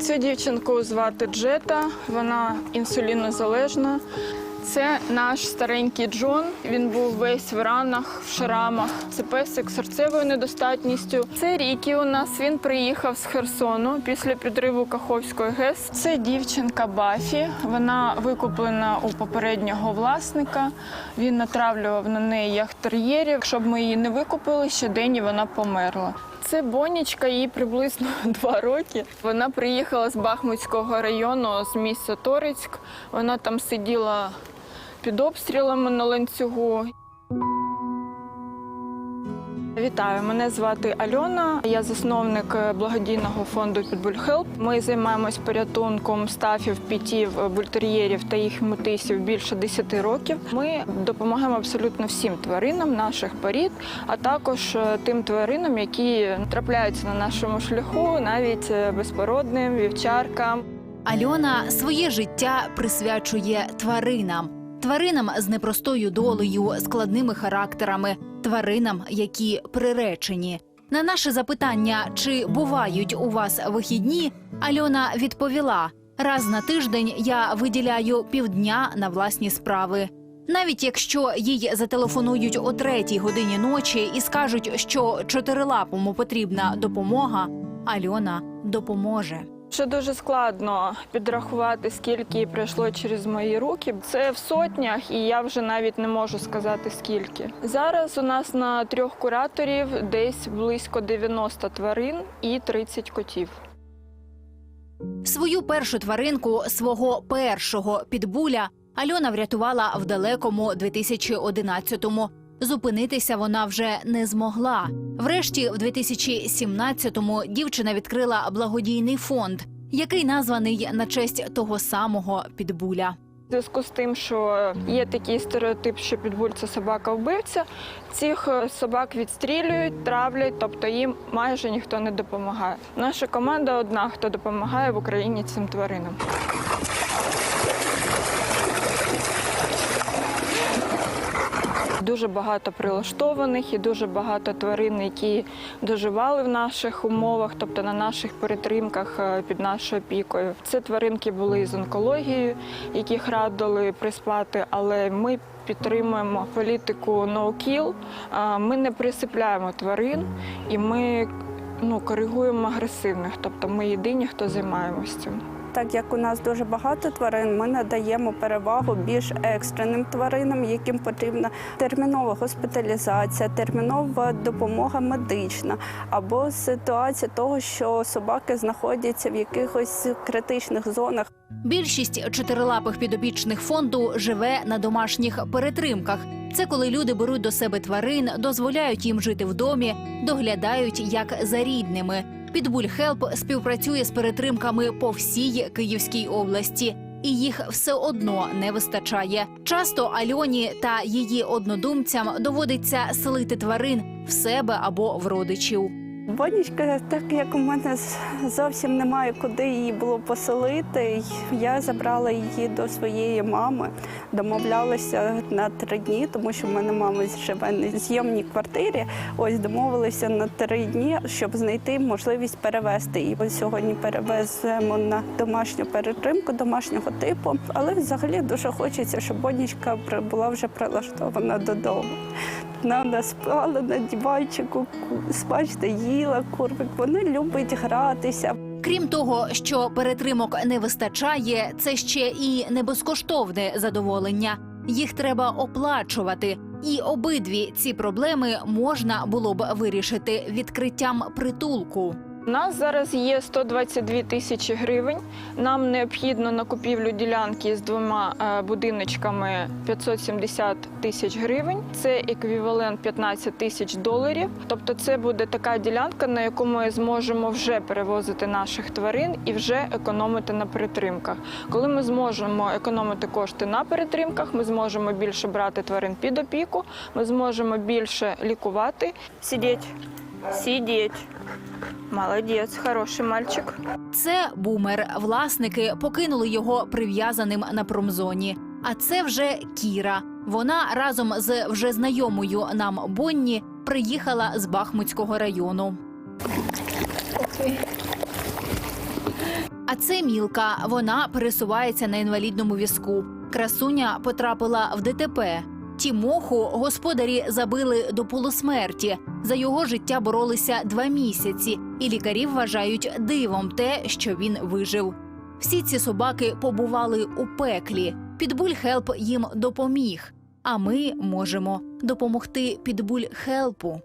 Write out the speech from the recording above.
Цю дівчинку звати Джета, вона інсулінозалежна. Це наш старенький Джон. Він був весь в ранах, в шрамах. Це песик з серцевою недостатністю. Це Рікі у нас. Він приїхав з Херсону після підриву Каховської ГЕС. Це дівчинка Бафі. Вона викуплена у попереднього власника. Він натравлював на неї яхтер'єрів. Щоб ми її не викупили, ще день і вона померла. Це Бонічка, їй приблизно два роки. Вона приїхала з Бахмутського району, з міста Торицьк. Вона там сиділа під обстрілами на ланцюгу. Вітаю, мене звати Альона. Я засновник е, благодійного фонду Help. Ми займаємось порятунком стафів, пітів, бультер'єрів та їх метисів більше 10 років. Ми допомагаємо абсолютно всім тваринам наших порід, а також е, тим тваринам, які трапляються на нашому шляху, навіть е, безпородним, вівчаркам. Альона своє життя присвячує тваринам, тваринам з непростою долею, складними характерами, тваринам, які приречені. На наше запитання, чи бувають у вас вихідні, Альона відповіла: раз на тиждень я виділяю півдня на власні справи. Навіть якщо їй зателефонують о третій годині ночі і скажуть, що чотирилапому потрібна допомога, Альона допоможе. Ще дуже складно підрахувати, скільки пройшло через мої руки. Це в сотнях, і я вже навіть не можу сказати скільки. Зараз у нас на трьох кураторів десь близько 90 тварин і 30 котів. Свою першу тваринку свого першого підбуля Альона врятувала в далекому 2011-му. Зупинитися вона вже не змогла. Врешті, в 2017-му дівчина відкрила благодійний фонд, який названий на честь того самого підбуля. Зв'язку з тим, що є такий стереотип, що підбуль це собака-вбивця. Цих е, собак відстрілюють, травлять, тобто їм майже ніхто не допомагає. Наша команда одна, хто допомагає в Україні цим тваринам. Дуже багато прилаштованих і дуже багато тварин, які доживали в наших умовах, тобто на наших перетримках е, під нашою опікою. Це тваринки були з онкологією, яких радили приспати, але ми підтримуємо політику no kill. Е, Ми не присипляємо тварин і ми ну, коригуємо агресивних, тобто ми єдині, хто займаємося цим. Так як у нас дуже багато тварин, ми надаємо перевагу більш екстреним тваринам, яким потрібна термінова госпіталізація, термінова допомога медична або ситуація того, що собаки знаходяться в якихось критичних зонах. Більшість чотирилапих підопічних фонду живе на домашніх перетримках. Це коли люди беруть до себе тварин, дозволяють їм жити в домі, доглядають як за рідними. Підбуль Хелп співпрацює з перетримками по всій Київській області. І їх все одно не вистачає. Часто Альоні та її однодумцям доводиться селити тварин в себе або в родичів. Бонічка, так як у мене зовсім немає куди її було поселити, я забрала її до своєї мами, домовлялася на три дні, тому що в мене мама живе на зйомній квартирі. Ось домовилися на три дні, щоб знайти можливість перевезти її. Ось сьогодні перевеземо на домашню перетримку домашнього типу. Але взагалі дуже хочеться, щоб Бонічка була вже прилаштована додому. Вона спала на диванчику, спачте, їла кормик. Вона любить гратися. Крім того, що перетримок не вистачає, це ще і не безкоштовне задоволення. Їх треба оплачувати. І обидві ці проблеми можна було б вирішити відкриттям притулку. У нас зараз є 122 тисячі гривень. Нам необхідно на купівлю ділянки з двома е, будиночками 570 тисяч гривень. Це еквівалент 15 тисяч доларів. Тобто, це буде така ділянка, на яку ми зможемо вже перевозити наших тварин і вже економити на перетримках. Коли ми зможемо економити кошти на перетримках, ми зможемо більше брати тварин під опіку, ми зможемо більше лікувати. Сидіть, сидіть. Молодець, хороший мальчик. Це бумер. Власники покинули його прив'язаним на промзоні. А це вже Кіра. Вона разом з вже знайомою нам Бонні приїхала з Бахмутського району. А це мілка. Вона пересувається на інвалідному візку. Красуня потрапила в ДТП. Тімоху господарі забили до полусмерті. За його життя боролися два місяці, і лікарі вважають дивом те, що він вижив. Всі ці собаки побували у пеклі. Підбуль Хелп їм допоміг. А ми можемо допомогти Підбуль Хелпу.